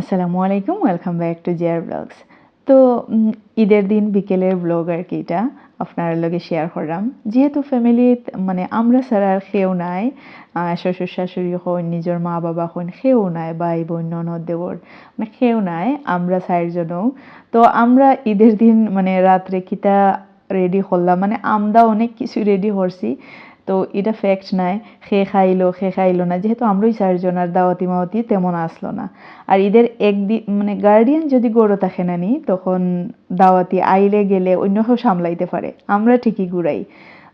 আসসালামু আলাইকুম welcome back to জিয়ার ব্লগস তো ঈদের দিন বিকেলের ব্লগ আর কি এটা আপনার লগে শেয়ার করলাম। যেহেতু ফ্যামিলিত মানে আমরা ছাড়া আর কেউ নাই শ্বশুর শাশুড়ি হন নিজের মা বাবা হন কেউ নাই, ভাই বোন, ননদ, দেবর মানে কেউ নাই, আমরা চারজনও তো আমরা ঈদের দিন মানে রাত্রে কিতা রেডি করলাম মানে আমরা অনেক কিছু রেডি করছি। তো এটা ফ্যাক্ট নাই খে খাইলো খে খাইলো না। যেহেতু আমরাই চারজন আর দাওয়াতি মাওয়াতি তেমন আসলো না। আর ঈদের একদিন মানে গার্ডিয়ান যদি গড়ো থাকে না নি তখন দাওয়াতি আইলে গেলে অন্য কেউ সামলাইতে পারে। আমরা ঠিকই ঘুরাই।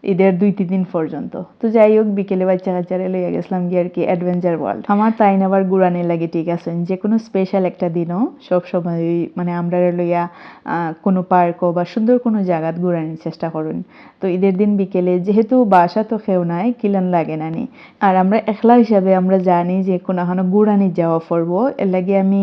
ঈদের দুই তিন দিন পর্যন্ত। তো যাই হোক, বিকেলে বাচ্চা কাচ্চারে লইয়া গেছিলাম গিয়ে আর কি অ্যাডভেঞ্চার ওয়ার্ল্ড আমার তাই আবার ঘুরানি লাগে ঠিক আছে, যে কোনো স্পেশাল একটা দিনও সব সময় মানে আমরা লইয়া কোনো পার্কও বা সুন্দর কোনো জায়গাত ঘুরানির চেষ্টা করুন। তো ঈদের দিন বিকেলে যেহেতু বাসা তো খেও নাই, কিলান লাগে না নি। আর আমরা একলা হিসাবে আমরা জানি যে কোনো এখনও গুড়ানি যাওয়া পড়ব। এর লাগে আমি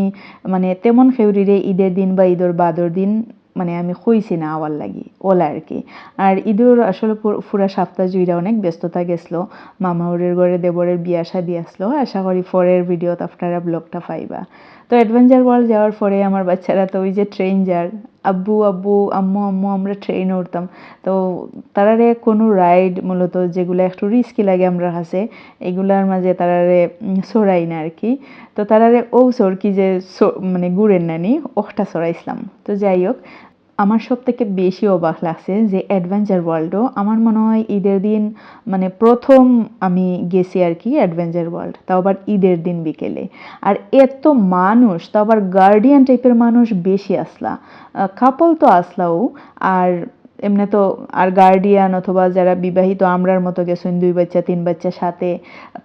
মানে তেমন খেউরিরে ঈদের দিন বা ঈদের বাদর দিন মানে আমি খুঁইছি না আওয়ার লাগি, ওলা আর কি আর ঈদুর আসলে পুর- সপ্তাহ জুইরা অনেক ব্যস্ততা গেছিল মামাউরের ঘরে দেবরের বিয়া শাদি আসলো। আশা করি পরের ভিডিওতে আপনারা ব্লগটা পাইবা। তো অ্যাডভেঞ্চার ওয়ার্ল্ড যাওয়ার পরে আমার বাচ্চারা তো ওই যে ট্রেন যার আব্বু আব্বু, আম্মু আম্মু, আমরা ট্রেনে উঠতাম। তো তারারে কোনো রাইড মূলত যেগুলো একটু রিস্কি লাগে আমরা হাসে, এগুলার মাঝে তারারে সরাই না আর কি তো তারারে ও সর সরকি যে মানে গুড়ের নানি ওখটা সরাইছিলাম তো যাই হোক আমার সব থেকে বেশি অবাক লাগছে যে অ্যাডভেঞ্চার ওয়ার্ল্ডও আমার মনে হয় ঈদের দিন মানে প্রথম আমি গেছি আর কি অ্যাডভেঞ্চার ওয়ার্ল্ড তাও আবার ঈদের দিন বিকেলে। আর এত মানুষ, তাও আবার গার্ডিয়ান টাইপের মানুষ বেশি আসলা। কাপল তো আসলাও, আর এমনি তো আর গার্ডিয়ান অথবা যারা বিবাহিত আমরার মতো গেছেন দুই বাচ্চা, তিন বাচ্চা সাথে,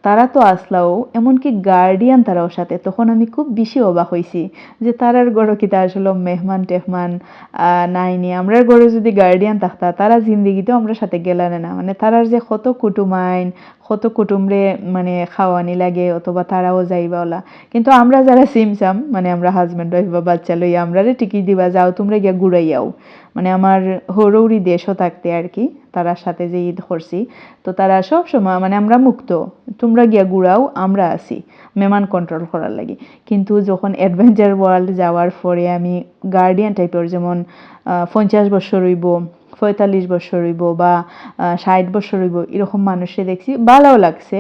তারা তো আসলাও। এমনকি গার্ডিয়ান তারাও সাথে। তখন আমি খুব বেশি অবাক হয়েছি যে তারার ঘর কি তার আসলে মেহমান টেহমান নাইনি। আমরার গড়ে যদি গার্ডিয়ান থাকতা, তারা জিন্দিগিতেও আমরা সাথে গেলানে না। মানে তারার যে কত কুটুমাইন কত কুটুমরে মানে খাওয়ানি লাগে অথবা তারাও যাইবা ওলা। কিন্তু আমরা যারা সিমসাম মানে আমরা হাজব্যান্ড ওয়াইফ বা বাচ্চা লইয়া আমরা রে টিকিট দিবা, যাও তোমরা গিয়া ঘুরাইয়াও। মানে আমার হরৌরি দেশও থাকতে আর কি, তারার সাথে যে ঈদ করছি, তো তারা সব সময় মানে আমরা মুক্ত, তোমরা গিয়া ঘুরাও, আমরা আছি মেমান কন্ট্রোল করার লাগে। কিন্তু যখন অ্যাডভেঞ্চার ওয়ার্ল্ড যাওয়ার পরে আমি গার্ডিয়ান টাইপের যেমন পঞ্চাশ বছর হইব পঁয়তাল্লিশ বছর হইব বা ষাট বছর হইব এরকম মানুষে দেখছি। ভালোও লাগছে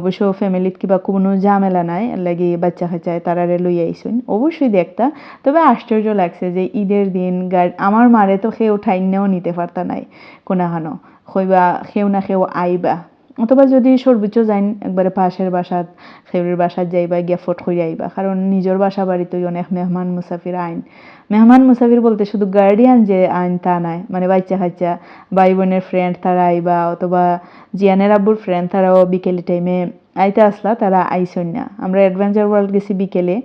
অবশ্য ফ্যামিলিত কিবা কোনো ঝামেলা নাই, লাগে বাচ্চা খাচ্চায় তারারে লই আইসুন। অবশ্যই দেখতা তবে আশ্চর্য লাগছে যে ঈদের দিন আমার মারে তো সেও ঠাইনেও নিতে পারতা নাই কোনাখানো হইবা সেও না সেও আইবা। অথবা যদি সর্বোচ্চ যাইন একবারে পাশের বাসাত, সেউরির বাসাত যাইবা, গিয়া ফট করে আইবা। কারণ নিজের বাসা বাড়িতেই অনেক মেহমান মুসাফির আইন। মেহমান মুসাফির বলতে শুধু গার্ডিয়ান যে আইন তা নাই মানে বাচ্চা কাচ্চা ভাই বোনের ফ্রেন্ড তারা আইবা, অথবা জিয়ানের আব্বুর ফ্রেন্ড তারাও বিকেলে টাইমে আইতে আসলা, তারা আইসন না। আমরা অ্যাডভেঞ্চার ওয়ার্ল্ড গেছি বিকেলে,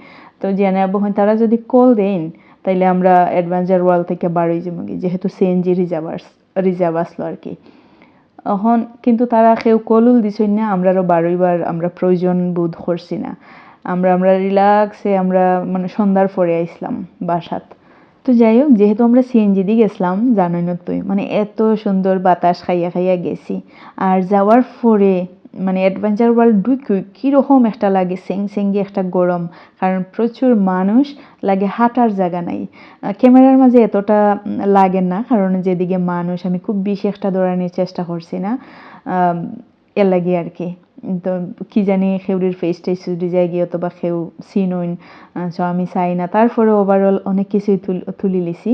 তো জিয়ানের আব্বু তারা যদি কল দেন তাইলে আমরা অ্যাডভেঞ্চার ওয়ার্ল্ড থেকে বাড়ি যাব যেহেতু সিএনজি রিজার্ভ রিজার্ভ আসলো আর কি। এখন কিন্তু তারা কেউ কলুল দিছই না, আমরারও বারোইবার আমরা প্রয়োজন বোধ করছি না। আমরা আমরা রিল্যাক্সে আমরা মানে সন্ধ্যার পরে আইসলাম বাসাত। তো যাই হোক, যেহেতু আমরা সিএনজি দিয়ে গেছিলাম জানোই না তুই মানে এত সুন্দর বাতাস খাইয়া খাইয়া গেছি। আর যাওয়ার পরে মানে অ্যাডভেঞ্চার ওয়ার্ল্ড ঢুকি কীরকম একটা লাগে সেং সেঙ্গি একটা গরম। কারণ প্রচুর মানুষ লাগে হাঁটার জায়গা নাই। ক্যামেরার মাঝে এতটা লাগে না। কারণ যেদিকে মানুষ, আমি খুব বেশি একটা দৌড়ানোর চেষ্টা করছি না। এর লাগে আর কি। তো কি জানি খেউরির ফেস টেস যায় গিয়ে অথবা খেউ সিনইন সো আমি চাই না। তারপরে ওভারঅল অনেক কিছুই তুলি লিছি।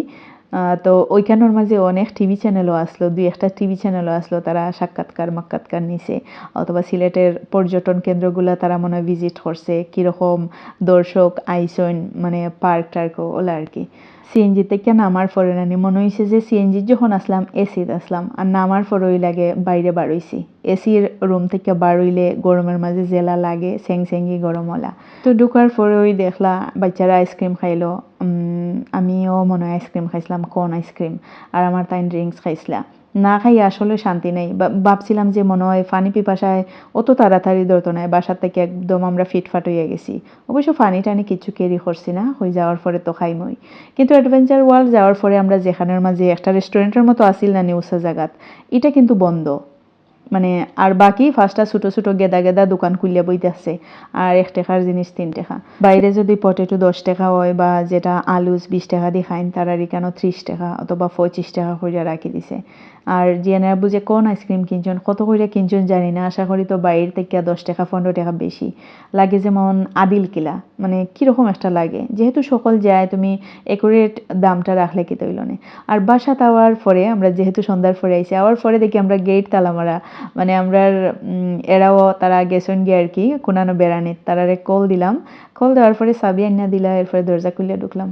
তো ওইখানের মাঝে অনেক টিভি চ্যানেলও আসলো, দুই একটা টিভি চ্যানেলও আসলো, তারা সাক্ষাৎকার মাক্ষাৎকার নিছে। অথবা সিলেটের পর্যটন কেন্দ্রগুলো তারা মনে হয় ভিজিট করছে, কীরকম দর্শক আইসন মানে পার্ক টার্ক ওলা আর কি। সিএনজি থেকে নামার পরে নানি মনে হয়েছে যে সিএনজি যখন আসলাম এসিতে আসলাম। আর নামার পরে ওই লাগে বাইরে বারইছি এসির রুম থেকে বারইলে গরমের মাঝে জেলা লাগে সেং সেঙ্গি গরমওয়ালা তো ঢুকার পরে ওই দেখলা, বাচ্চারা আইসক্রিম খাইলো আমিও মনে হয় আইসক্রিম খাইছিলাম কোন আইসক্রিম আর আমার তাই ড্রিঙ্কস খাইছিলা। না খাই আসলে শান্তি নেই। ভাবছিলাম যে মনে হয় ফানি পিপাসায় অত তাড়াতাড়ি ধরতো না বাসার থেকে একদম আমরা ফিটফাট হয়ে গেছি। অবশ্য ফানি টানি কিছু ক্যারি করছি না হয়ে যাওয়ার পরে তো খাইমই। কিন্তু অ্যাডভেঞ্চার ওয়ার্ল্ড যাওয়ার পরে আমরা যেখানের মাঝে একটা রেস্টুরেন্টের মতো আসিল না নিউসা জায়গাত। এটা কিন্তু বন্ধ। মানে আর বাকি ফার্স্টটা ছোটো ছোটো গেদা গেদা দোকান খুলিয়া বইতেছে। আর এক টাকার জিনিস, তিন টাকা। বাইরে যদি পটেটো দশ টাকা হয় বা যেটা আলুস বিশ টাকা দিয়ে খাইন তারা কেন ত্রিশ টাকা অথবা পঁচিশ টাকা করিয়া রাখি দিছে। আর জিয়ানারা বুঝে কোন আইসক্রিম কিনছেন, কত করিয়া কিনছেন জানি না, আশা করি তো বাইরের থেকে দশ টাকা, পনেরো টাকা বেশি। লাগে যেমন আদিল কিলা মানে কীরকম একটা লাগে। যেহেতু সকল যায়, তুমি একুরেট দামটা রাখলে কি তৈল না। আর বাসা তাওয়ার পরে আমরা যেহেতু সন্ধ্যার পরে আইসি আওয়ার পরে দেখি আমরা গেট তালা মারা মানে আমরা এরাও তারা গেছেন গিয়ে আর কি, কোনানো বেড়ানি তারারে কল দিলাম। কল দেওয়ার পরে সাবি আইনা দিলা, এরপরে দরজা খুলিয়া ঢুকলাম।